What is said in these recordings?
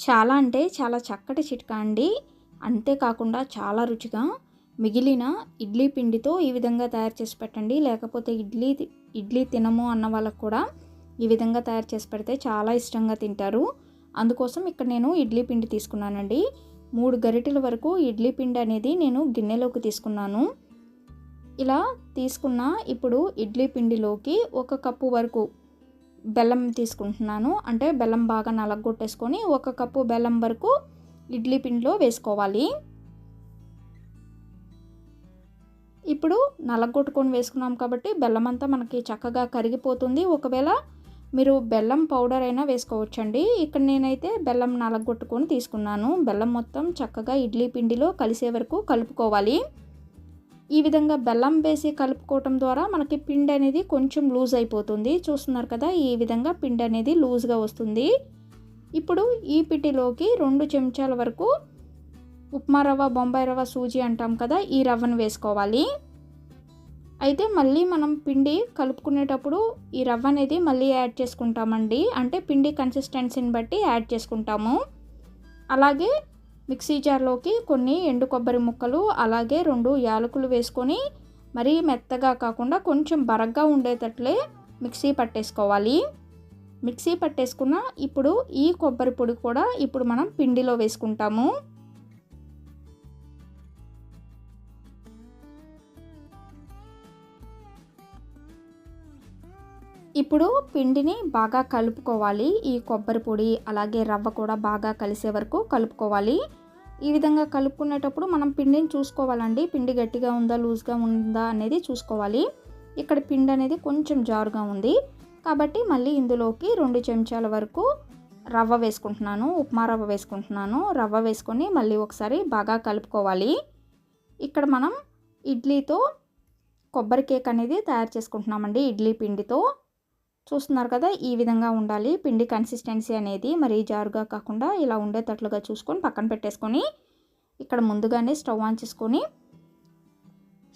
చాలా అంటే చాలా చక్కటి చిట్కా అండి. అంతేకాకుండా చాలా రుచిగా మిగిలిన ఇడ్లీ పిండితో ఈ విధంగా తయారు చేసి పెట్టండి. లేకపోతే ఇడ్లీ ఇడ్లీ తినము అన్న వాళ్ళకు కూడా ఈ విధంగా తయారు చేసి పెడితే చాలా ఇష్టంగా తింటారు. అందుకోసం ఇక్కడ నేను ఇడ్లీ పిండి తీసుకున్నానండి. మూడు గరిటెల వరకు ఇడ్లీ పిండి అనేది నేను గిన్నెలోకి తీసుకున్నాను. ఇలా తీసుకున్న ఇప్పుడు ఇడ్లీ పిండిలోకి ఒక కప్పు వరకు బెల్లం తీసుకుంటున్నాను. అంటే బెల్లం బాగా నలగొట్టేసుకొని ఒక కప్పు బెల్లం వరకు ఇడ్లీ పిండిలో వేసుకోవాలి. ఇప్పుడు నలగొట్టుకొని వేసుకున్నాం కాబట్టి బెల్లం అంతా మనకి చక్కగా కరిగిపోతుంది. ఒకవేళ మీరు బెల్లం పౌడర్ అయినా వేసుకోవచ్చండి. ఇక్కడ నేనైతే బెల్లం నలగొట్టుకొని తీసుకున్నాను. బెల్లం మొత్తం చక్కగా ఇడ్లీ పిండిలో కలిసే వరకు కలుపుకోవాలి. ఈ విధంగా బెల్లం వేసి కలుపుకోవటం ద్వారా మనకి పిండి అనేది కొంచెం లూజ్ అయిపోతుంది. చూస్తున్నారు కదా ఈ విధంగా పిండి అనేది లూజ్గా వస్తుంది. ఇప్పుడు ఈ పిటిలోకి రెండు చెంచాల వరకు ఉప్మా రవ్వ బొంబాయి రవ్వ సూజీ అంటాం కదా ఈ రవ్వను వేసుకోవాలి. అయితే మళ్ళీ మనం పిండి కలుపుకునేటప్పుడు ఈ రవ్వ అనేది మళ్ళీ యాడ్ చేసుకుంటామండి. అంటే పిండి కన్సిస్టెన్సీని బట్టి యాడ్ చేసుకుంటాము. అలాగే మిక్సీ జార్లోకి కొన్ని ఎండు కొబ్బరి ముక్కలు అలాగే రెండు యాలకులు వేసుకొని మరీ మెత్తగా కాకుండా కొంచెం బరగ్గా ఉండేటట్లే మిక్సీ పట్టేసుకోవాలి. మిక్సీ పట్టేసుకున్న ఇప్పుడు ఈ కొబ్బరి పొడి కూడా ఇప్పుడు మనం పిండిలో వేసుకుంటాము. ఇప్పుడు పిండిని బాగా కలుపుకోవాలి. ఈ కొబ్బరి పొడి అలాగే రవ్వ కూడా బాగా కలిసే వరకు కలుపుకోవాలి. ఈ విధంగా కలుపుకునేటప్పుడు మనం పిండిని చూసుకోవాలండి. పిండి గట్టిగా ఉందా లూజ్గా ఉందా అనేది చూసుకోవాలి. ఇక్కడ పిండి అనేది కొంచెం జారుగా ఉంది. కాబట్టి మళ్ళీ ఇందులోకి రెండు చెంచాల వరకు రవ్వ వేసుకుంటున్నాను. ఉప్మా రవ్వ వేసుకుంటున్నాను. రవ్వ వేసుకొని మళ్ళీ ఒకసారి బాగా కలుపుకోవాలి. ఇక్కడ మనం ఇడ్లీతో కొబ్బరి కేక్ అనేది తయారు చేసుకుంటున్నామండి ఇడ్లీ పిండితో. చూస్తున్నారు కదా ఈ విధంగా ఉండాలి. పిండి కన్సిస్టెన్సీ అనేది మరి జారుగా కాకుండా ఇలా ఉండేటట్లుగా చూసుకొని పక్కన పెట్టేసుకొని ఇక్కడ ముందుగానే స్టవ్ ఆన్ చేసుకొని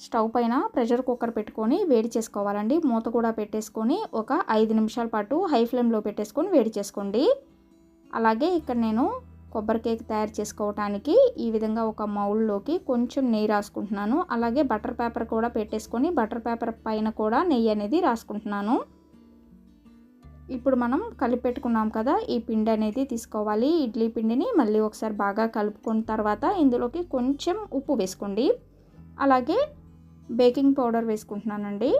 స్టవ్ పైన ప్రెషర్ కుక్కర్ పెట్టుకొని వేడి చేసుకోవాలండి. మూత కూడా పెట్టేసుకొని ఒక ఐదు నిమిషాల పాటు హై ఫ్లేమ్లో పెట్టేసుకొని వేడి చేసుకోండి. అలాగే ఇక్కడ నేను కొబ్బరి కేక్ తయారు చేసుకోవటానికి ఈ విధంగా ఒక మౌల్లోకి కొంచెం నెయ్యి రాసుకుంటున్నాను. అలాగే బటర్ పేపర్ కూడా పెట్టేసుకొని బటర్ పేపర్ పైన కూడా నెయ్యి అనేది రాసుకుంటున్నాను. ఇప్పుడు మనం కలిపెట్టుకున్నాం కదా ఈ పిండి అనేది తీసుకోవాలి. ఇడ్లీ పిండిని మళ్ళీ ఒకసారి బాగా కలుపుకున్న తర్వాత ఇందులోకి కొంచెం ఉప్పు వేసుకోండి. అలాగే బేకింగ్ పౌడర్ వేసుకుంటున్నానండి.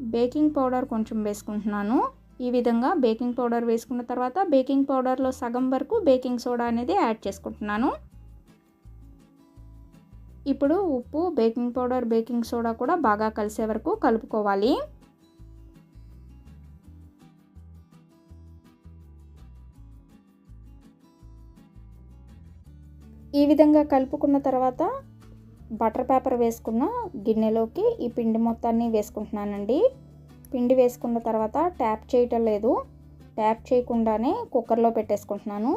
బేకింగ్ పౌడర్ కొంచెం వేసుకుంటున్నాను. ఈ విధంగా బేకింగ్ పౌడర్ వేసుకున్న తర్వాత బేకింగ్ పౌడర్లో సగం వరకు బేకింగ్ సోడా అనేది యాడ్ చేసుకుంటున్నాను. ఇప్పుడు ఉప్పు బేకింగ్ పౌడర్ బేకింగ్ సోడా కూడా బాగా కలిసే వరకు కలుపుకోవాలి. ఈ విధంగా కలుపుకున్న తర్వాత బటర్ పేపర్ వేసుకున్న గిన్నెలోకి ఈ పిండి మొత్తాన్ని వేసుకుంటున్నానండి. పిండి వేసుకున్న తర్వాత ట్యాప్ చేయటం లేదు. ట్యాప్ చేయకుండానే కుక్కర్లో పెట్టేసుకుంటున్నాను.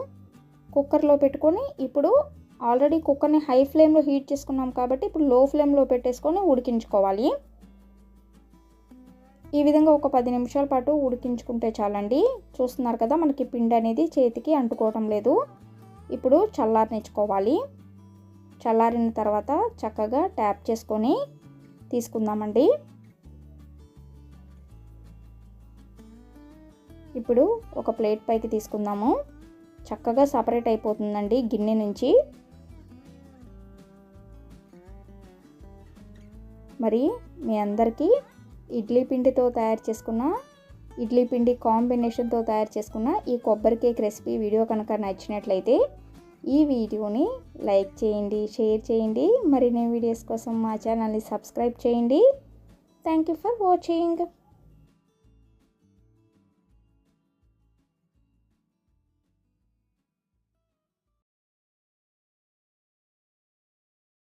కుక్కర్లో పెట్టుకొని ఇప్పుడు ఆల్రెడీ కుక్కర్ని హై ఫ్లేమ్లో హీట్ చేసుకున్నాం కాబట్టి ఇప్పుడు లో ఫ్లేమ్లో పెట్టేసుకొని ఉడికించుకోవాలి. ఈ విధంగా ఒక పది నిమిషాల పాటు ఉడికించుకుంటే చాలండి. చూస్తున్నారు కదా మనకి పిండి అనేది చేతికి అంటుకోవటం లేదు. ఇప్పుడు చల్లారనిచ్చుకోవాలి చల్లారిన తర్వాత చక్కగా ట్యాప్ చేసుకొని తీసుకుందామండి. ఇప్పుడు ఒక ప్లేట్ పైకి తీసుకుందాము. చక్కగా సపరేట్ అయిపోతుందండి గిన్నె నుంచి. మరి మీ అందరికీ ఇడ్లీ పిండితో తయారు చేసుకున్న ఇడ్లీ పిండి కాంబినేషన్తో తయారు చేసుకున్న ఈ కొబ్బరి కేక్ రెసిపీ వీడియో కనుక నచ్చినట్లయితే ఈ వీడియోని లైక్ చేయండి షేర్ చేయండి మరిన్ని వీడియోస్ కోసం మా ఛానల్ని సబ్స్క్రైబ్ చేయండి. Thank you for watching